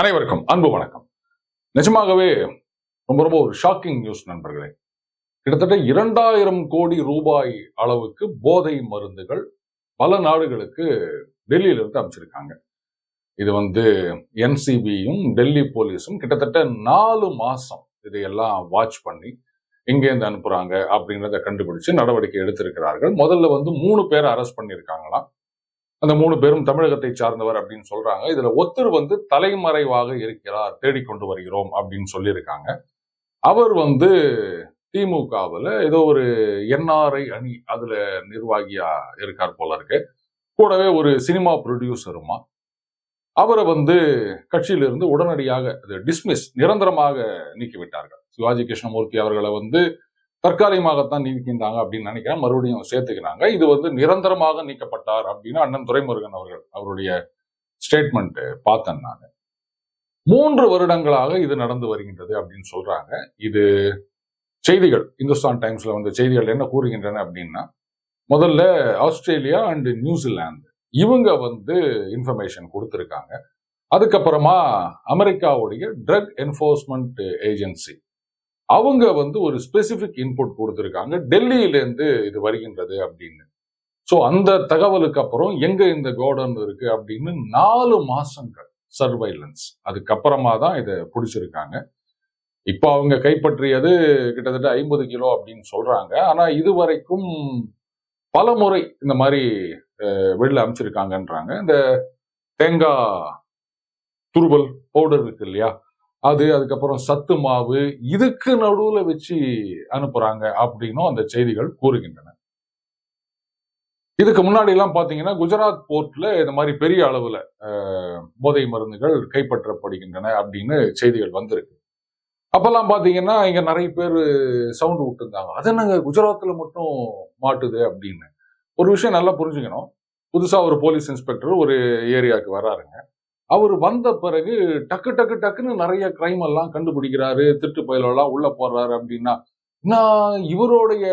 அனைவருக்கும் அன்பு வணக்கம். நிஜமாகவே ரொம்ப ரொம்ப ஒரு ஷாக்கிங் நியூஸ் நண்பர்களே. கிட்டத்தட்ட இரண்டாயிரம் கோடி ரூபாய் அளவுக்கு போதை மருந்துகள் பல நாடுகளுக்கு டெல்லியிலிருந்து அமைச்சிருக்காங்க இது வந்து என்சிபியும் டெல்லி போலீஸும் கிட்டத்தட்ட நாலு மாசம் இதையெல்லாம் வாட்ச் பண்ணி எங்கேருந்து அனுப்புறாங்க அப்படிங்கிறத கண்டுபிடிச்சு நடவடிக்கை எடுத்திருக்கிறார்கள். முதல்ல வந்து மூணு பேரை அரெஸ்ட் பண்ணியிருக்காங்களாம். அந்த மூணு பேரும் தமிழகத்தை சார்ந்தவர் அப்படின்னு சொல்றாங்க. இதுல ஒருத்தர் வந்து தலைமறைவாக இருக்கிறார் தேடிக்கொண்டு வருகிறோம் அப்படின்னு சொல்லியிருக்காங்க. அவர் வந்து திமுகவுல ஏதோ ஒரு என்ஆர்ஐ அணி அதுல நிர்வாகியா இருக்கார் போல இருக்கு. கூடவே ஒரு சினிமா ப்ரொடியூசருமா. அவரை வந்து கட்சியிலிருந்து உடனடியாக டிஸ்மிஸ் நிரந்தரமாக நீக்கிவிட்டார்கள். சிவாஜி கிருஷ்ணமூர்த்தி அவர்களை வந்து தற்காலிகமாகத்தான் நீக்கின்றாங்க அப்படின்னு நினைக்கிறேன். மறுபடியும் சேர்த்துக்கிறாங்க. இது வந்து நிரந்தரமாக நீக்கப்பட்டார் அப்படின்னு அண்ணன் துரைமுருகன் அவர்கள் அவருடைய ஸ்டேட்மெண்ட் பார்த்தேன் நான். மூன்று வருடங்களாக இது நடந்து வருகின்றது அப்படின்னு சொல்றாங்க. இது செய்திகள் இந்துஸ்தான் டைம்ஸ்ல வந்த செய்திகள் என்ன கூறுகின்றன அப்படின்னா முதல்ல ஆஸ்திரேலியா அண்ட் நியூசிலாந்து இவங்க வந்து இன்ஃபர்மேஷன் கொடுத்துருக்காங்க. அதுக்கப்புறமா அமெரிக்காவுடைய ட்ரக் என்ஃபோர்ஸ்மெண்ட் ஏஜென்சி அவங்க வந்து ஒரு ஸ்பெசிஃபிக் இன்புட் கொடுத்துருக்காங்க. டெல்லியிலேருந்து இது வருகின்றது அப்படின்னு. ஸோ அந்த தகவலுக்கு அப்புறம் எங்க இந்த கோடன் இருக்கு அப்படின்னு நாலு மாசங்கள் சர்வைலன்ஸ் அதுக்கப்புறமா தான் இதை பிடிச்சிருக்காங்க. இப்போ அவங்க கைப்பற்றியது கிட்டத்தட்ட ஐம்பது கிலோ அப்படின்னு சொல்றாங்க. ஆனா இதுவரைக்கும் பல முறை இந்த மாதிரி வெளில அமைச்சிருக்காங்கன்றாங்க. இந்த தேங்காய் துருவல் பவுடர் இருக்கு இல்லையா? அது அதுக்கப்புறம் சத்து மாவு இதுக்கு நடுவுல வச்சு அனுப்புறாங்க அப்படின்னும் அந்த செய்திகள் கூறுகின்றன. இதுக்கு முன்னாடி எல்லாம் பாத்தீங்கன்னா குஜராத் போர்ட்ல இந்த மாதிரி பெரிய அளவுல போதை மருந்துகள் கைப்பற்றப்படுகின்றன அப்படின்னு செய்திகள் வந்திருக்கு. அப்பெல்லாம் பாத்தீங்கன்னா இங்க நிறைய பேர் சவுண்ட் விட்டுருந்தாங்க. அது என்னங்க குஜராத்ல மட்டும் மாட்டுது அப்படின்னு. ஒரு விஷயம் நல்லா புரிஞ்சுக்கணும். புதுசா ஒரு போலீஸ் இன்ஸ்பெக்டர் ஒரு ஏரியாவுக்கு வராருங்க. அவர் வந்த பிறகு டக்கு டக்கு டக்குன்னு நிறைய கிரைம் எல்லாம் கண்டுபிடிக்கிறாரு. திருட்டு பயலெல்லாம் உள்ள போடுறாரு அப்படின்னா நான் இவருடைய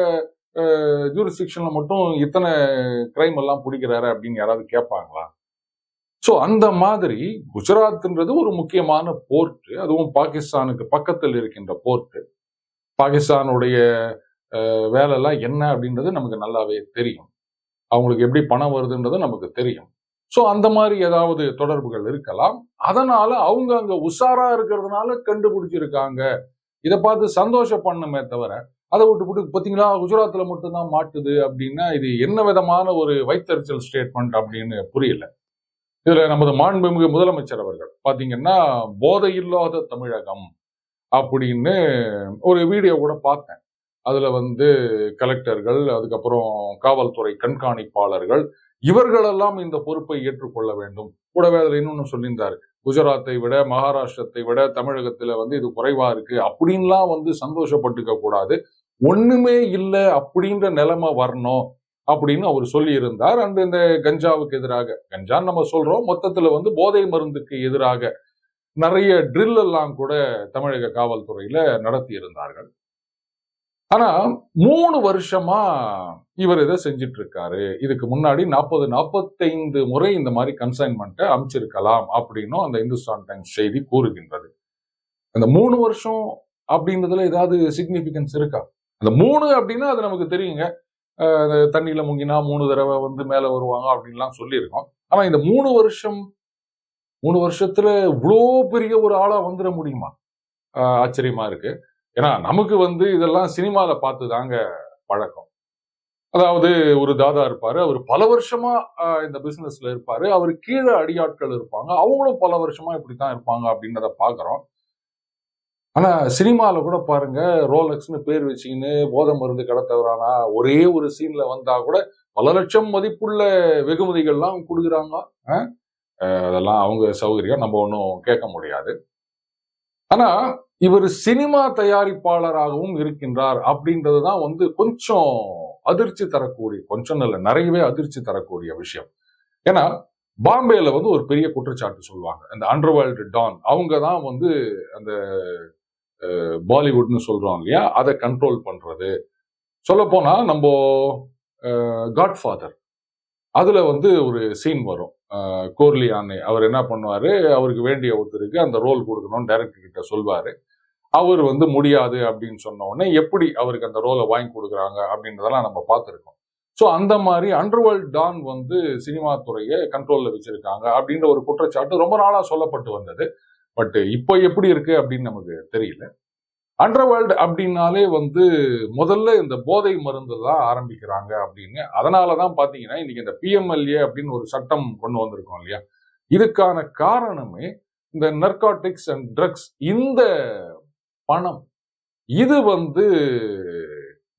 ஜூரிஸ்டிக்ஷன்ல மட்டும் இத்தனை கிரைம் எல்லாம் பிடிக்கிறாரு அப்படின்னு யாராவது கேட்பாங்களா? ஸோ அந்த மாதிரி குஜராத்ன்றது ஒரு முக்கியமான போர்ட்டு அதுவும் பாகிஸ்தானுக்கு பக்கத்தில் இருக்கின்ற போர்ட்டு பாகிஸ்தானுடைய வேலைலாம் என்ன அப்படின்றது நமக்கு நல்லாவே தெரியும். அவங்களுக்கு எப்படி பணம் வருதுன்றது நமக்கு தெரியும். ஸோ அந்த மாதிரி ஏதாவது தொடர்புகள் இருக்கலாம். அதனால அவங்க அங்க உஷாரா இருக்கிறதுனால கண்டுபிடிச்சிருக்காங்க. இதை பார்த்து சந்தோஷம் பண்ணுமே தவிர அதை விட்டு விட்டு பார்த்தீங்களா குஜராத்தில் மட்டும்தான் மாட்டுது அப்படின்னா இது என்ன விதமான ஒரு வைத்தறிச்சல் ஸ்டேட்மெண்ட் அப்படின்னு புரியல. இதில் நமது மாண்புமிகு முதலமைச்சர் அவர்கள் பார்த்தீங்கன்னா போதை இல்லாத தமிழகம் அப்படின்னு ஒரு வீடியோ கூட பார்த்தேன். அதில் வந்து கலெக்டர்கள் அதுக்கப்புறம் காவல்துறை கண்காணிப்பாளர்கள் இவர்களெல்லாம் இந்த பொறுப்பை ஏற்றுக்கொள்ள வேண்டும். கூடவே அதில் இன்னொன்னு சொல்லியிருந்தாரு. குஜராத்தை விட மகாராஷ்டிரத்தை விட தமிழகத்துல வந்து இது குறைவா இருக்கு. அப்படின்லாம் வந்து சந்தோஷப்பட்டுக்க கூடாது. ஒண்ணுமே இல்லை அப்படின்ற நிலைமை வரணும் அப்படின்னு அவர் சொல்லியிருந்தார். அண்ட் இந்த கஞ்சாவுக்கு எதிராக கஞ்சான்னு நம்ம சொல்றோம். மொத்தத்துல வந்து போதை மருந்துக்கு எதிராக நிறைய ட்ரில் எல்லாம் கூட தமிழக காவல்துறையில நடத்தி இருந்தார்கள் ஆனா மூணு வருஷமா இவர் இதை செஞ்சிட்டு இருக்காரு இதுக்கு முன்னாடி நாற்பது நாற்பத்தைந்து முறை இந்த மாதிரி கன்சைன்மெண்ட்டை அமைச்சிருக்கலாம் அப்படின்னும் அந்த இந்துஸ்தான் டைம்ஸ் செய்தி கூறுகின்றது. அந்த மூணு வருஷம் அப்படின்றதுல ஏதாவது சிக்னிபிகன்ஸ் இருக்கா? அந்த மூணு அப்படின்னா அது நமக்கு தெரியுங்க. அஹ் அந்த தண்ணியில முங்கினா மூணு தடவை வந்து மேல வருவாங்க அப்படின்லாம் சொல்லியிருக்கோம். ஆனா இந்த மூணு வருஷம் மூணு வருஷத்துல இவ்வளோ பெரிய ஒரு ஆளா வந்துட முடியுமா? ஆச்சரியமா இருக்கு. ஏன்னா நமக்கு வந்து இதெல்லாம் சினிமால பார்த்து தாங்க பழக்கம். அதாவது ஒரு தாதா இருப்பாரு அவர் பல வருஷமா இந்த பிசினஸ்ல இருப்பாரு அவர் கீழே அடியாட்கள் இருப்பாங்க அவங்களும் பல வருஷமா இப்படித்தான் இருப்பாங்க அப்படின்றத பாக்குறோம் ஆனா சினிமாவில் கூட பாருங்க ரோலக்ஸ்னு பேர் வச்சுக்கின்னு போதை மருந்து கடத்தவரானா ஒரே ஒரு சீன்ல வந்தா கூட பல லட்சம் மதிப்புள்ள வெகுமதிகள்லாம் கொடுக்குறாங்க. அஹ், அதெல்லாம் அவங்க சௌகரியம் நம்ம ஒன்றும் கேட்க முடியாது. ஆனா இவர் சினிமா தயாரிப்பாளராகவும் இருக்கின்றார் அப்படின்றது தான் வந்து கொஞ்சம் அதிர்ச்சி தரக்கூடிய கொஞ்சம் இல்லை நிறையவே அதிர்ச்சி தரக்கூடிய விஷயம். ஏன்னா பாம்பேல வந்து ஒரு பெரிய குற்றச்சாட்டு சொல்லுவாங்க. அந்த அண்டர்வேர்ல்டு டான் அவங்க தான் வந்து அந்த பாலிவுட்னு சொல்றோம் இல்லையா? அதை கண்ட்ரோல் பண்றது. சொல்லப்போனா நம்ம காட்ஃபாதர் அதுல வந்து ஒரு சீன் வரும். கோர்லி கோர்லியானே அவர் என்ன பண்ணுவார்? அவருக்கு வேண்டிய ஒருத்தருக்கு அந்த ரோல் கொடுக்கணும்னு டைரக்டர் கிட்ட சொல்வார். அவர் வந்து முடியாது அப்படின்னு சொன்ன உடனே எப்படி அவருக்கு அந்த ரோலை வாங்கி கொடுக்குறாங்க அப்படின்றதெல்லாம் நம்ம பார்த்துருக்கோம். ஸோ அந்த மாதிரி அண்டர்வேர்ல்ட் டான் வந்து சினிமா துறையை கண்ட்ரோலில் வச்சுருக்காங்க அப்படின்ற ஒரு குற்றச்சாட்டு ரொம்ப நாளாக சொல்லப்பட்டு வந்தது. பட் இப்போ எப்படி இருக்குது அப்படின்னு நமக்கு தெரியல. அண்டர்வேர்ல்டு அப்படின்னாலே வந்து முதல்ல இந்த போதை மருந்து தான் ஆரம்பிக்கிறாங்க அப்படின்னு. அதனால தான் பார்த்தீங்கன்னா இன்னைக்கு இந்த பிஎம்எல்ஏ அப்படின்னு ஒரு சட்டம் கொண்டு வந்திருக்கோம் இல்லையா? இதுக்கான காரணமே இந்த நர்காட்டிக்ஸ் அண்ட் ட்ரக்ஸ் இந்த பணம். இது வந்து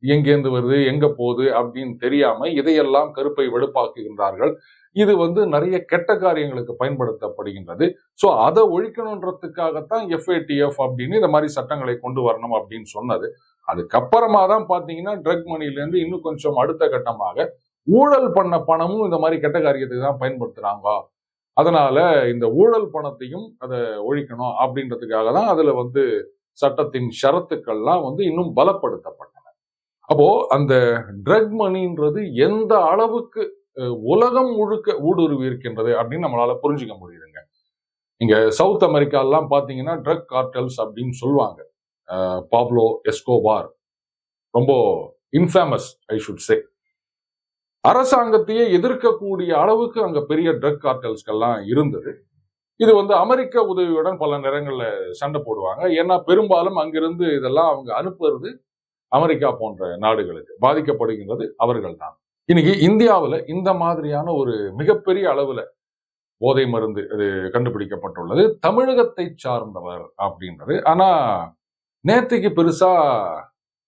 எங்கேருந்து வருது எங்க போகுது அப்படின்னு தெரியாம இதையெல்லாம் கருப்பை வெளுப்பாக்குகின்றார்கள் இது வந்து நிறைய கெட்ட காரியங்களுக்கு பயன்படுத்தப்படுகின்றது. ஸோ அதை ஒழிக்கணுன்றதுக்காகத்தான் எஃப்ஏடிஎஃப் அப்படின்னு இந்த மாதிரி சட்டங்களை கொண்டு வரணும் அப்படின்னு சொன்னது. அதுக்கப்புறமா தான் பார்த்தீங்கன்னா ட்ரக் மணிலேருந்து இன்னும் கொஞ்சம் அடுத்த கட்டமாக ஊழல் பண்ண பணமும் இந்த மாதிரி கெட்ட காரியத்துக்கு தான் பயன்படுத்துறாங்க. அதனால இந்த ஊழல் பணத்தையும் அதை ஒழிக்கணும் அப்படின்றதுக்காக தான் அதுல வந்து சட்டத்தின் ஷரத்துக்கள்லாம் வந்து இன்னும் பலப்படுத்தப்படும் அப்போ அந்த ட்ரக் மணின்றது எந்த அளவுக்கு உலகம் முழுக்க ஊடுருவி இருக்கின்றது அப்படின்னு நம்மளால புரிஞ்சுக்க முடியுதுங்க. இங்க சவுத் அமெரிக்காலாம் பார்த்தீங்கன்னா ட்ரக் கார்டல்ஸ் அப்படின்னு சொல்லுவாங்க. பாப்லோ எஸ்கோபார் ரொம்ப இன்ஃபேமஸ் ஐ ஷுட் சே அரசாங்கத்தையே எதிர்க்கக்கூடிய அளவுக்கு அங்க பெரிய ட்ரக் கார்டல்ஸ்கெல்லாம் இருந்தது. இது வந்து அமெரிக்க உதவியுடன் பல நேரங்களில் சண்டை போடுவாங்க. ஏன்னா பெரும்பாலும் அங்கிருந்து இதெல்லாம் அவங்க அனுப்புறது அமெரிக்கா போன்ற நாடுகளுக்கு பாதிக்கப்படுகின்றது அவர்கள் தான் இன்னைக்கு இந்தியாவில் இந்த மாதிரியான ஒரு மிகப்பெரிய அளவுல போதை மருந்து இது கண்டுபிடிக்கப்பட்டுள்ளது. தமிழகத்தை சார்ந்தவர் அப்படின்றது. ஆனா நேற்றுக்கு பெருசா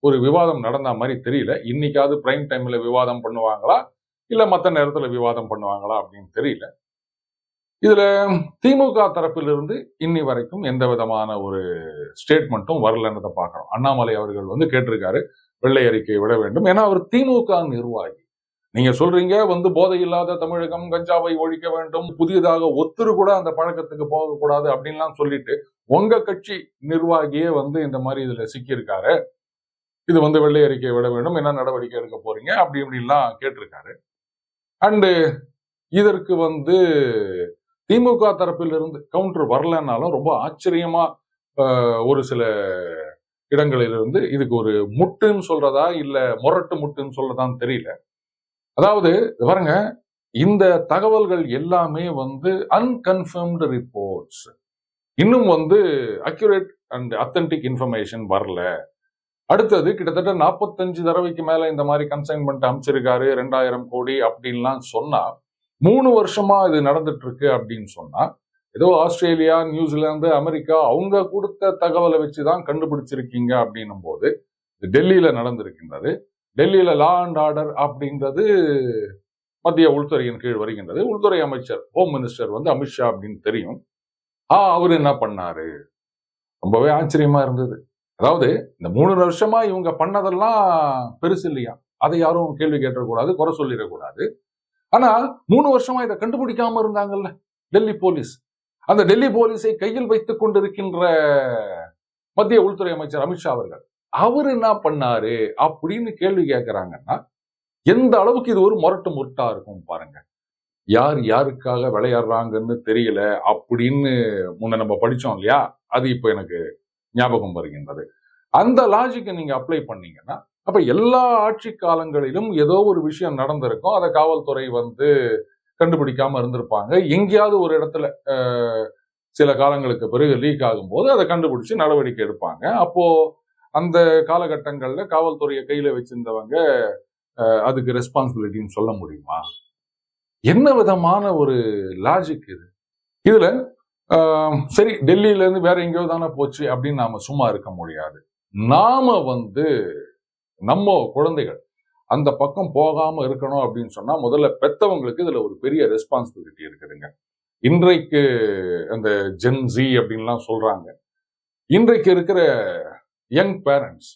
ஒரு விவாதம் நடந்த மாதிரி தெரியல. இன்னைக்காவது பிரைம் டைம்ல விவாதம் பண்ணுவாங்களா? இல்ல மற்ற நேரத்துல விவாதம் பண்ணுவாங்களா அப்படின்னு தெரியல. இதுல திமுக தரப்பிலிருந்து இன்னி வரைக்கும் எந்த விதமான ஒரு ஸ்டேட்மெண்ட்டும் வரலன்றதை பார்க்குறோம். அண்ணாமலை அவர்கள் வந்து கேட்டிருக்காரு வெள்ளை அறிக்கை விட வேண்டும். ஏன்னா அவர் திமுக நிர்வாகி. நீங்க சொல்றீங்க வந்து போதை இல்லாத தமிழகம் கஞ்சாவை ஒழிக்க வேண்டும் புதியதாக ஒத்துரு கூட அந்த பழக்கத்துக்கு போகக்கூடாது அப்படின்லாம் சொல்லிட்டு உங்க கட்சி நிர்வாகியே வந்து இந்த மாதிரி இதுல சிக்கியிருக்காரு. இது வந்து வெள்ளை அறிக்கை விட வேண்டும் என்ன நடவடிக்கை எடுக்க போறீங்க அப்படி இப்படின்லாம் கேட்டிருக்காரு. அண்டு இதற்கு வந்து திமுக தரப்பிலிருந்து கவுண்டர் வரலன்னாலும் ரொம்ப ஆச்சரியமா ஒரு சில இடங்களிலிருந்து இதுக்கு ஒரு முட்டுன்னு சொல்றதா இல்ல முரட்டு முட்டுன்னு சொல்றதான்னு தெரியல. அதாவது பாருங்க இந்த தகவல்கள் எல்லாமே வந்து அன்கன்ஃபர்ம்டு ரிப்போர்ட்ஸ் இன்னும் வந்து அக்யூரேட் அண்ட் அத்தன்டிக் இன்ஃபர்மேஷன் வரல. அடுத்தது கிட்டத்தட்ட நாற்பத்தஞ்சு தடவைக்கு மேல இந்த மாதிரி கன்சைன்மெண்ட் அமைச்சிருக்காரு ரெண்டாயிரம் கோடி அப்படின்லாம் சொன்னா மூணு வருஷமா இது நடந்துட்டு இருக்கு அப்படின்னு சொன்னா ஏதோ ஆஸ்திரேலியா நியூசிலாந்து அமெரிக்கா அவங்க கொடுத்த தகவலை வச்சுதான் கண்டுபிடிச்சிருக்கீங்க அப்படின்னும் போது டெல்லியில நடந்திருக்கின்றது. டெல்லியில லா அண்ட் ஆர்டர் அப்படின்றது மத்திய உள்துறையின் கீழ் வருகின்றது. உள்துறை அமைச்சர் ஹோம் மினிஸ்டர் வந்து அமித்ஷா அப்படின்னு தெரியும். ஆ அவர் என்ன பண்ணாரு? ரொம்பவே ஆச்சரியமா இருந்தது. அதாவது இந்த மூணு வருஷமா இவங்க பண்ணதெல்லாம் பெருசு இல்லையா? அதை யாரும் கேள்வி கேட்டக்கூடாது குறை சொல்லிடக்கூடாது. ஆனா மூணு வருஷமா இதை கண்டுபிடிக்காம இருந்தாங்கல்ல? டெல்லி போலீஸ். அந்த டெல்லி போலீஸை கையில் வைத்துக் கொண்டிருக்கின்ற மத்திய உள்துறை அமைச்சர் அமித்ஷா அவர்கள் அவர் என்ன பண்ணாரு அப்படின்னு கேள்வி கேட்கிறாங்கன்னா எந்த அளவுக்கு இது ஒரு முரட்டு முரட்டா இருக்கும் பாருங்க. யார் யாருக்காக விளையாடுறாங்கன்னு தெரியல அப்படின்னு முன்ன நம்ம படிச்சோம் இல்லையா? அது இப்போ எனக்கு ஞாபகம் வருகின்றது. அந்த லாஜிக்கை நீங்க அப்ளை பண்ணீங்கன்னா அப்ப எல்லா ஆட்சி காலங்களிலும் ஏதோ ஒரு விஷயம் நடந்திருக்கும் அதை காவல்துறை வந்து கண்டுபிடிக்காம இருந்திருப்பாங்க. எங்கேயாவது ஒரு இடத்துல சில காலங்களுக்கு பிறகு லீக் ஆகும்போது அதை கண்டுபிடிச்சு நடவடிக்கை எடுப்பாங்க. அப்போ அந்த காலகட்டங்கள்ல காவல்துறையை கையில வச்சிருந்தவங்க அதுக்கு ரெஸ்பான்சிபிலிட்டின்னு சொல்ல முடியுமா? என்ன விதமான ஒரு லாஜிக் இது? இதுல சரி டெல்லியில இருந்து வேற எங்கேயோ தானே போச்சு அப்படின்னு நாம சும்மா இருக்க முடியாது. நாம வந்து நம்ம குழந்தைகள் அந்த பக்கம் போகாம இருக்கணும் அப்படின்னு சொன்னா முதல்ல பெத்தவங்களுக்கு இதுல ஒரு பெரிய ரெஸ்பான்சிபிலிட்டி இருக்குதுங்க. இன்றைக்கு அந்த ஜென்சி அப்படின்லாம் சொல்றாங்க. இன்றைக்கு இருக்கிற யங் பேரண்ட்ஸ்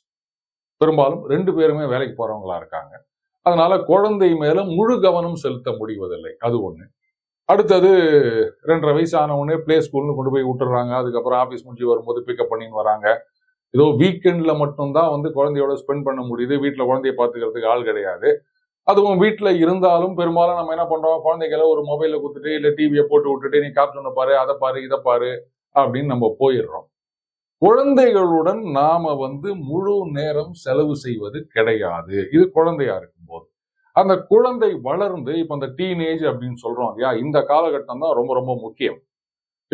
பெரும்பாலும் ரெண்டு பேருமே வேலைக்கு போறவங்களா இருக்காங்க. அதனால குழந்தை மேல முழு கவனம் செலுத்த முடிவதில்லை. அது ஒண்ணு. அடுத்தது ரெண்டரை வயசு ஆன உடனே பிளே ஸ்கூல்னு கொண்டு போய் விட்டுறாங்க. அதுக்கப்புறம் ஆஃபீஸ் முடிஞ்சு வரும்போது பிக்கப் பண்ணின்னு வராங்க. ஏதோ வீக்கெண்டில் மட்டும்தான் வந்து குழந்தையோட ஸ்பெண்ட் பண்ண முடியுது. வீட்டில் குழந்தைய பார்த்துக்கிறதுக்கு ஆள் கிடையாது. அதுவும் வீட்டுல இருந்தாலும் பெரும்பாலும் நம்ம என்ன பண்றோம்? குழந்தைகளை ஒரு மொபைலில் கொடுத்துட்டு இல்ல டிவியை போட்டு விட்டுட்டு நீ கார்ட்டூனை பாரு அதை பாரு இதை பாரு அப்படின்னு நம்ம போயிடுறோம். குழந்தைகளுடன் நாம வந்து முழு நேரம் செலவு செய்வது கிடையாது. இது குழந்தையா இருக்கும்போது. அந்த குழந்தை வளர்ந்து இப்ப அந்த டீனேஜ் அப்படின்னு சொல்றோம் இல்லையா? இந்த காலகட்டம் தான் ரொம்ப ரொம்ப முக்கியம்.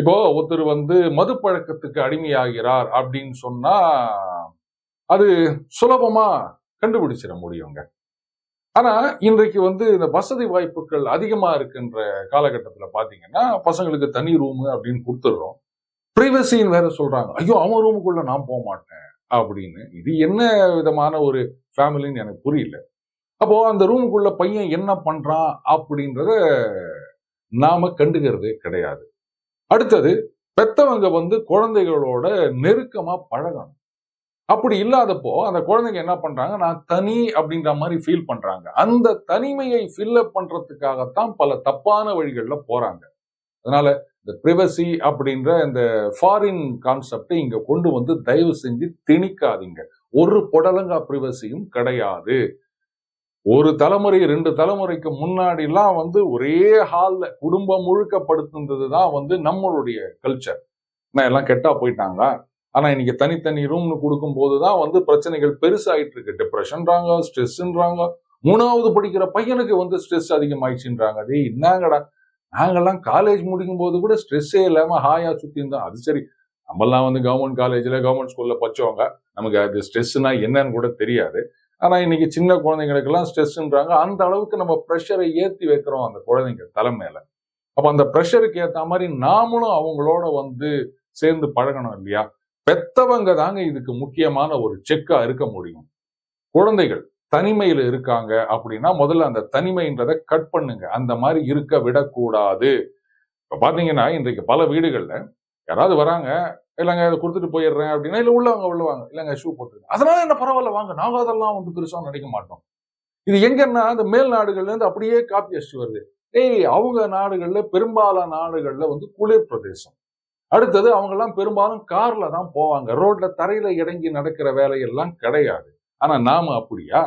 இப்போ ஒருத்தர் வந்து மது பழக்கத்துக்கு அடிமையாகிறார் அப்படின்னு சொன்னா அது சுலபமா கண்டுபிடிச்சிட முடியுங்க. ஆனா இன்றைக்கு வந்து இந்த வசதி வாய்ப்புகள் அதிகமா இருக்குன்ற காலகட்டத்துல பாத்தீங்கன்னா பசங்களுக்கு தனி ரூம் அப்படின்னு கொடுத்துடுறோம். பிரைவசின்னு வேற சொல்றாங்க. ஐயோ அவன் ரூமுக்குள்ள நான் போக மாட்டேன் அப்படின்னு. இது என்ன விதமான ஒரு ஃபேமிலின்னு எனக்கு புரியல. அப்போ அந்த ரூமுக்குள்ள பையன் என்ன பண்றான் அப்படின்றத நாம கண்டுக்கிறதே கிடையாது. அடுத்தது பெத்தவங்க வந்து குழந்தைகளோட நெருக்கமா பழகணும். அப்படி இல்லாதப்போ அந்த குழந்தைங்க என்ன பண்றாங்க? நான் தனி அப்படின்ற மாதிரி ஃபீல் பண்றாங்க. அந்த தனிமையை ஃபில்லப் பண்றதுக்காகத்தான் பல தப்பான வழிகள்ல போறாங்க. அதனால இந்த பிரிவசி அப்படின்ற இந்த ஃபாரின் கான்செப்டை இங்க கொண்டு வந்து தயவு செஞ்சு திணிக்காதீங்க. ஒரு புடலங்கா பிரிவசியும் கிடையாது. ஒரு தலைமுறை ரெண்டு தலைமுறைக்கு முன்னாடிலாம் வந்து ஒரே ஹாலில் குடும்பம் முழுக்க தான் வந்து நம்மளுடைய கல்ச்சர் நான் எல்லாம் கெட்டா போயிட்டாங்க ஆனால் இன்னைக்கு தனித்தனி ரூம்னு கொடுக்கும் போதுதான் வந்து பிரச்சனைகள் பெருசாகிட்டு இருக்கு. டிப்ரெஷன்றாங்க ஸ்ட்ரெஸ்ன்றாங்க மூணாவது படிக்கிற பையனுக்கு வந்து ஸ்ட்ரெஸ் அதிகமாயிடுச்சுன்றாங்க. டேய் என்னங்கடா? நாங்கள்லாம் காலேஜ் முடிக்கும் போது கூட ஸ்ட்ரெஸ்ஸே இல்லாமல் ஹாயாக சுற்றி இருந்தோம் அது சரி நம்மெல்லாம் வந்து கவர்மெண்ட் காலேஜில் கவர்மெண்ட் ஸ்கூலில் படிச்சவங்க. நமக்கு அது ஸ்ட்ரெஸ்ஸுனா என்னன்னு கூட தெரியாது. ஆனா இன்னைக்கு சின்ன குழந்தைங்களுக்கெல்லாம் ஸ்ட்ரெஸ்ன்றாங்க. அந்த அளவுக்கு நம்ம ப்ரெஷரை ஏத்தி வைக்கிறோம் அந்த குழந்தைங்க தலைமையில அப்ப அந்த ப்ரெஷருக்கு ஏத்த மாதிரி நாமளும் அவங்களோட வந்து சேர்ந்து பழகணும் இல்லையா? பெத்தவங்க தாங்க இதுக்கு முக்கியமான ஒரு செக்கா இருக்க முடியும். குழந்தைகள் தனிமையில இருக்காங்க அப்படின்னா முதல்ல அந்த தனிமைன்றதை கட் பண்ணுங்க. அந்த மாதிரி இருக்க விடக்கூடாது. இப்போ பாத்தீங்கன்னா இன்றைக்கு பல வீடுகள்ல யாராவது வராங்க இல்லைங்க இதை கொடுத்துட்டு போயிடுறேன் அப்படின்னா இல்லை உள்ளவங்க உள்ளவாங்க இல்லைங்க ஷூ போட்டுருங்க. அதனால என்ன பரவாயில்ல வாங்க. நாங்கள் அதெல்லாம் வந்து பெருசாக நினைக்க மாட்டோம். இது எங்கன்னா இந்த மேல் நாடுகள்ல இருந்து அப்படியே காப்பி அடிச்சு வருது. ஏய் அவங்க நாடுகளில் பெரும்பாலான நாடுகளில் வந்து குளிர் பிரதேசம். அடுத்தது அவங்கெல்லாம் பெரும்பாலும் கார்ல தான் போவாங்க. ரோட்ல தரையில இறங்கி நடக்கிற வேலையெல்லாம் கிடையாது. ஆனா நாம அப்படியா?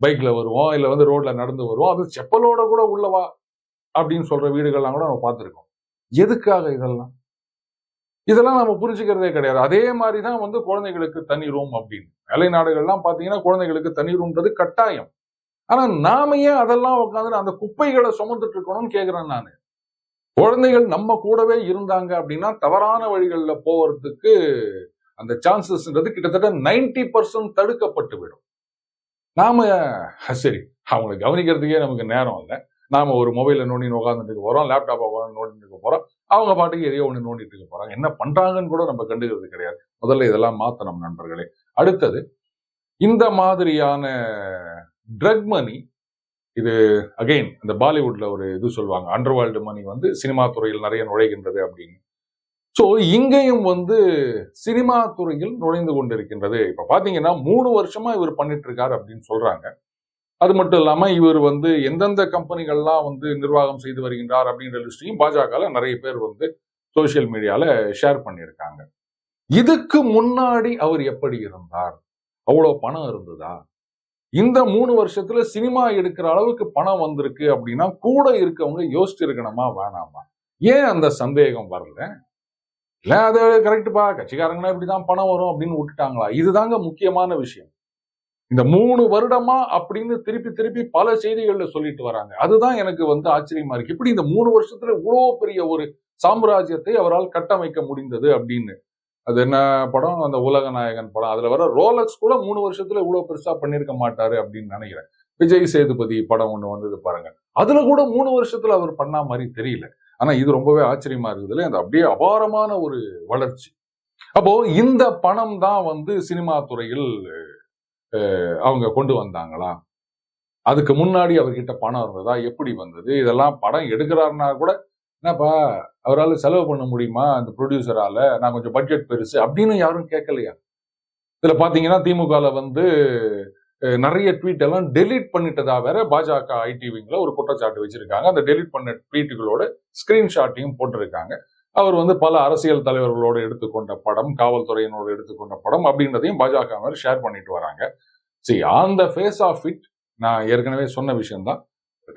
பைக்ல வருவோம் இல்லை வந்து ரோட்ல நடந்து வருவோம். அது செப்பலோட கூட உள்ளவா அப்படின்னு சொல்ற வீடுகள்லாம் கூட நம்ம பார்த்துருக்கோம். எதுக்காக இதெல்லாம்? இதெல்லாம் நம்ம புரிஞ்சுக்கிறதே கிடையாது. அதே மாதிரி தான் வந்து குழந்தைகளுக்கு தனி ரூம் அப்படின்னு. வேலை நாடுகள்லாம் பாத்தீங்கன்னா குழந்தைகளுக்கு தனி ரூம்ன்றது கட்டாயம். ஆனா நாம ஏன் அதெல்லாம் உட்காந்து அந்த குப்பைகளை சுமந்துட்டு இருக்கணும்னு கேக்குறேன் நான். குழந்தைகள் நம்ம கூடவே இருந்தாங்க அப்படின்னா தவறான வழிகளில் போவதுக்கு அந்த சான்சஸ்ன்றது கிட்டத்தட்ட நைன்டி பர்சன்ட் தடுக்கப்பட்டு விடும். நாம சரி அவங்களை கவனிக்கிறதுக்கே நமக்கு நேரம் இல்லை. நாம ஒரு மொபைல நோண்டின்னு உட்காந்துட்டு போகிறோம் லேப்டாப்பை உட்காந்து நோண்டிட்டு போகிறோம் போறோம். அவங்க பாட்டுக்கு எதையோ ஒன்று நோண்டிட்டு இருக்க போறாங்க. என்ன பண்றாங்கன்னு கூட நம்ம கண்டுக்கிறது கிடையாது. முதல்ல இதெல்லாம் மாத்தணும் நண்பர்களே. அடுத்தது இந்த மாதிரியான ட்ரக் மணி இது அகைன் இந்த பாலிவுட்ல ஒரு இது சொல்லுவாங்க. அண்டர்வேர்ல்டு மணி வந்து சினிமா துறையில் நிறைய நுழைகின்றது அப்படின்னு. ஸோ இங்கேயும் வந்து சினிமா துறையில் நுழைந்து கொண்டிருக்கின்றது. இப்போ பார்த்தீங்கன்னா மூணு வருஷமா இவர் பண்ணிட்டு இருக்காரு அப்படின்னு சொல்றாங்க. அது மட்டும் இல்லாம இவர் வந்து எந்தெந்த கம்பெனிகள்லாம் வந்து நிர்வாகம் செய்து வருகின்றார் அப்படின்ற லிஸ்டையும் பாஜக நிறைய பேர் வந்து சோசியல் மீடியால ஷேர் பண்ணியிருக்காங்க. இதுக்கு முன்னாடி அவர் எப்படி இருந்தார்? அவ்வளோ பணம் இருந்ததா? இந்த மூணு வருஷத்துல சினிமா எடுக்கிற அளவுக்கு பணம் வந்திருக்கு அப்படின்னா கூட இருக்கவங்க யோசிச்சு இருக்கணுமா வேணாமா? ஏன் அந்த சந்தேகம் வரல? இல்லை அது கரெக்டுப்பா கட்சிக்காரங்கன்னா இப்படிதான் பணம் வரும் அப்படின்னு விட்டுட்டாங்களா? இதுதாங்க முக்கியமான விஷயம். இந்த மூணு வருடமா அப்படின்னு திருப்பி திருப்பி பல செய்திகள்ல சொல்லிட்டு வராங்க. அதுதான் எனக்கு வந்து ஆச்சரியமா இருக்கு. இப்படி இந்த மூணு வருஷத்துல இவ்வளோ பெரிய ஒரு சாம்ராஜ்யத்தை அவரால் கட்டமைக்க முடிந்தது அப்படின்னு. அது என்ன படம்? அந்த உலக நாயகன் படம். அதுல வர ரோலக்ஸ் கூட மூணு வருஷத்துல இவ்வளவு பெருசா பண்ணிருக்க மாட்டாரு அப்படின்னு நினைக்கிறேன். விஜய் சேதுபதி படம் ஒண்ணு வந்தது பாருங்க. அதுல கூட மூணு வருஷத்துல அவர் பண்ணா மாதிரி தெரியல. ஆனா இது ரொம்பவே ஆச்சரியமா இருக்குதுல அந்த அப்படியே அபாரமான ஒரு வளர்ச்சி. அப்போ இந்த பணம் தான் வந்து சினிமா துறையில் அவங்க கொண்டு வந்தாங்களா? அதுக்கு முன்னாடி அவர்கிட்ட பணம் இருந்ததா? எப்படி வந்தது? இதெல்லாம் படம் எடுக்கிறாருன்னா கூட என்னப்பா அவரால் செலவு பண்ண முடியுமா? அந்த ப்ரொடியூசரால் நான் கொஞ்சம் பட்ஜெட் பெருசு அப்படின்னு யாரும் கேட்கலையா இதில் பார்த்தீங்கன்னா திமுகவில் வந்து நிறைய ட்வீட் எல்லாம் டெலீட் பண்ணிட்டதா வேற பாஜக ஐடிவிங்கில் ஒரு குற்றச்சாட்டு வச்சிருக்காங்க. அந்த டெலீட் பண்ண ட்வீட்டுகளோட ஸ்கிரீன்ஷாட்டையும் போட்டிருக்காங்க. அவர் வந்து பல அரசியல் தலைவர்களோடு எடுத்துக்கொண்ட படம் காவல்துறையினோடு எடுத்துக்கொண்ட படம் அப்படின்றதையும் பாஜக ஷேர் பண்ணிட்டு வராங்க. சரி on the face of it நான் ஏற்கனவே சொன்ன விஷயம்தான்.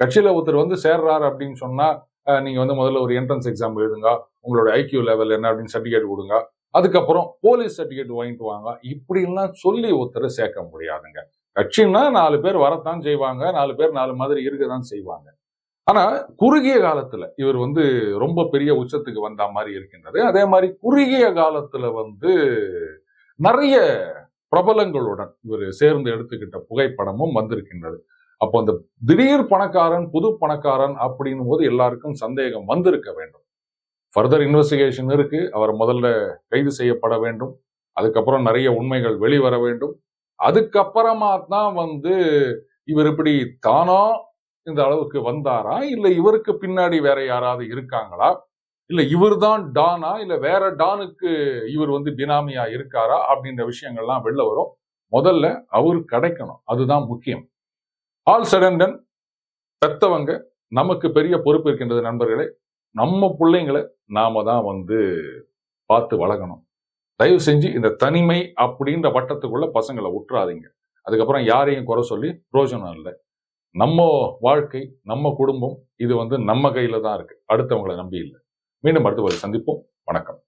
கட்சியில ஒருத்தர் வந்து சேர்றாரு அப்படின்னு சொன்னா நீங்கள் நீங்க வந்து முதல்ல ஒரு என்ட்ரன்ஸ் எக்ஸாம் எழுதுங்க உங்களோட ஐக்கியூ லெவல் என்ன அப்படின்னு சர்டிஃபிகேட் கொடுங்க. அதுக்கப்புறம் போலீஸ் சர்டிஃபிகேட் வாங்கிட்டு வாங்க. இப்படிலாம் சொல்லி ஒருத்தரை சேர்க்க முடியாதுங்க. கட்சின்னா நாலு பேர் வரத்தான் செய்வாங்க நாலு பேர் நாலு மாதிரி இருக்க தான் செய்வாங்க. ஆனா குறுகிய காலத்துல இவர் வந்து ரொம்ப பெரிய உச்சத்துக்கு வந்த மாதிரி இருக்கின்றது. அதே மாதிரி குறுகிய காலத்துல வந்து நிறைய பிரபலங்களுடன் இவர் சேர்ந்து எடுத்துக்கிட்ட புகைப்படமும் வந்திருக்கின்றது. அப்போ அந்த திடீர் பணக்காரன் புது பணக்காரன் அப்படின்னும் போது எல்லாருக்கும் சந்தேகம் வந்திருக்க வேண்டும். ஃபர்தர் இன்வெஸ்டிகேஷன் இருக்கு. அவர் முதல்ல கைது செய்யப்பட வேண்டும். அதுக்கப்புறம் நிறைய உண்மைகள் வெளிவர வேண்டும். அதுக்கப்புறமா தான் வந்து இவர் இப்படி தானா இந்த அளவுக்கு வந்தாரா? இல்ல இவருக்கு பின்னாடி வேற யாராவது இருக்காங்களா? இல்ல இவர் தான் டானா? இல்ல வேற டானுக்கு இவர் வந்து பினாமியா இருக்காரா? அப்படின்ற விஷயங்கள்லாம் வெளில வரும். முதல்ல அவர் கிடைக்கணும். அதுதான் முக்கியம். ஆல் சடன்டன் பெத்தவங்க நமக்கு பெரிய பொறுப்பு இருக்கின்றது நண்பர்களே. நம்ம பிள்ளைங்களை நாம தான் வந்து பார்த்து வளர்க்கணும். தயவு செஞ்சு இந்த தனிமை அப்படின்ற வட்டத்துக்குள்ள பசங்களை விட்டுறாதீங்க அதுக்கப்புறம் யாரையும் குறை சொல்லி பிரயோஜனம் இல்லை. நம்ம வாழ்க்கை நம்ம குடும்பம் இது வந்து நம்ம கையில தான் இருக்கு. அடுத்தவங்களை நம்பி இல்லை. மீண்டும் அடுத்த ஒரு சந்திப்போம். வணக்கம்.